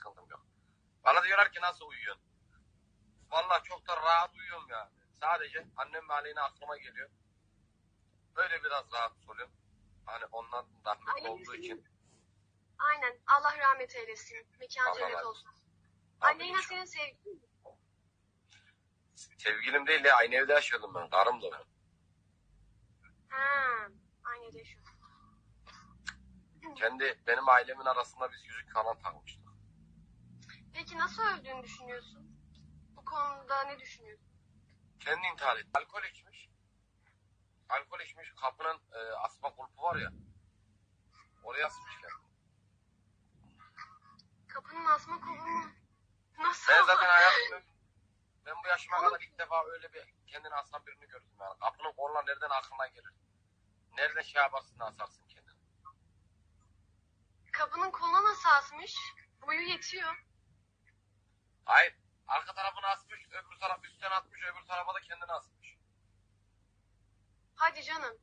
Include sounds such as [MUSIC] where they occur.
sıkıntım yok. Bana diyorlar ki nasıl uyuyorsun? Vallahi çok da rahat uyuyorum yani. Sadece annem ve aleyhine aklıma geliyor. Böyle biraz rahat oluyorum. Hani ondan Aynen. olduğu için. Aynen. Allah rahmet eylesin. Mekan cennet olsun. Aleyna senin sevgilin mi? Sevgilim değil ya aynı evde yaşıyordum ben. Karım da ben. Ha, aynı evde yaşıyorsun. Kendi benim ailemin arasında biz yüzük falan takmıştık. Nasıl öldüğünü düşünüyorsun? Bu konuda ne düşünüyorsun? Kendi intihar etti. Alkol içmiş. Alkol içmiş. Kapının e, asma kulpu var ya. Oraya asmış kendini. Kapının asma kolu mu? Nasıl? Ben zaten hayatımda [LAUGHS] ben bu yaşıma kadar ilk defa öyle bir kendini asan birini gördüm yani. Kapının koluna nereden aklına gelir? Nereden şey yaparsın asarsın kendini? Kapının koluna nasıl asmış? Boyu yetiyor. Hayır. Arka tarafını asmış, öbür taraf üstten atmış, öbür tarafa da kendini asmış. Hadi canım.